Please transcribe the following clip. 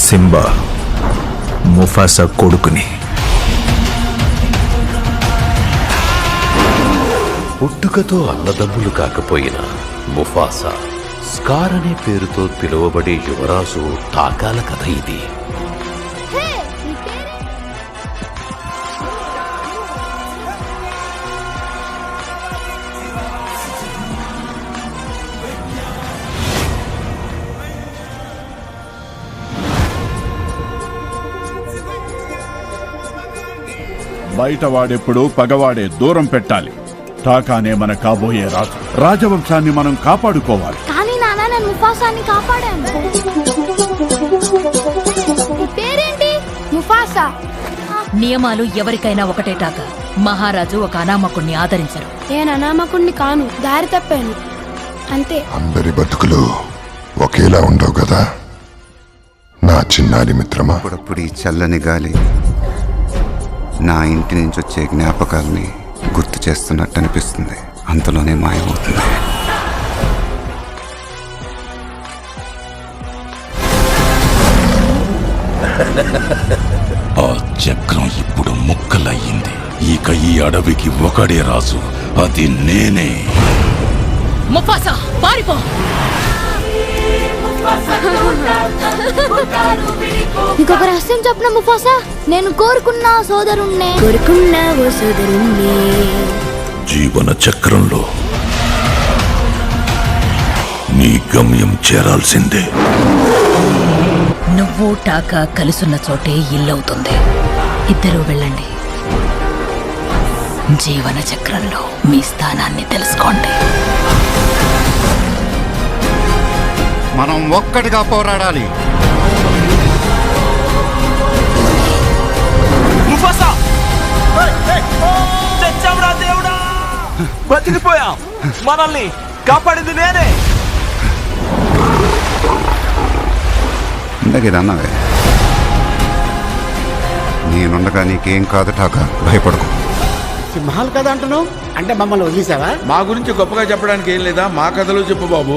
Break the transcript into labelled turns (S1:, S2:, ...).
S1: Simba Mufasa కొడుకుని.
S2: పుట్టుకతో అన్నదమ్ములు కాకపోయినా ముఫాసా స్కార్ అనే పేరుతో పిలువబడే యువరాజు తాకాల కథ ఇది.
S3: బయట వాడెప్పుడు పగవాడే దూరం పెట్టాలి. టాకానే మన కాబోయే రాజు. రాజవంశాన్ని మనం కాపాడుకోవాలి.
S4: కానీ నాన్న నేను ముఫాసాని కాపాడాను. నీ పేరేంటి? ముఫాసా.
S5: నియమాలు ఎవరికైనా ఒకటేటాక మహారాజు ఒక అనామకుణ్ణి ఆదరించరు.
S4: నేను అనామకుణ్ణి కాను దారి తప్పాను. అంతే.
S6: అందరి బతుకులు ఒకేలా ఉండవు కదా? నా చిన్నారి మిత్రమా?
S7: అప్పుడప్పుడు ఈ చల్లని గాలి నా ఇంటి నుంచి వచ్చే జ్ఞాపకాల్ని గుర్తు చేస్తున్నట్టు అనిపిస్తుంది అంతలోనే మాయమవుతుంది
S8: ఆ చక్రం ఇప్పుడు ముక్కలయ్యింది ఇక ఈ అడవికి ఒకడే రాజు అది నేనే
S5: ముఫాసా పారిపో
S4: రహస్యం చెప్పిన ముఫాసా నేను కోరుకున్న సోదరుణ్ణే. కోరుకున్న ఓ సోదరుణ్ణే.
S8: జీవన చక్రంలో నీ గమ్యం చేరాల్సిందే.
S5: నువ్వు టాకా కలుసున్న చోటే ఇల్లవుతుంది. ఇద్దరూ వెళ్ళండి. జీవన చక్రంలో మీ స్థానాన్ని తెలుసుకోండి.
S7: మనం ఒక్కటిగా పోరాడాలి.
S9: తెచ్చావురా దేవుడా! బతికిపోయాం. మనల్ని కాపాడింది నేనే.
S7: ఇందాక ఇది అన్నావే. నేనుండగా నీకేం కాదు టాకా భయపడకు.
S10: సింహాలు కదా అంటున్నావు? అంటే మమ్మల్ని వదిలేసావా?
S11: మా గురించి గొప్పగా చెప్పడానికి ఏం లేదా? మా కథలో చెప్పు బాబు.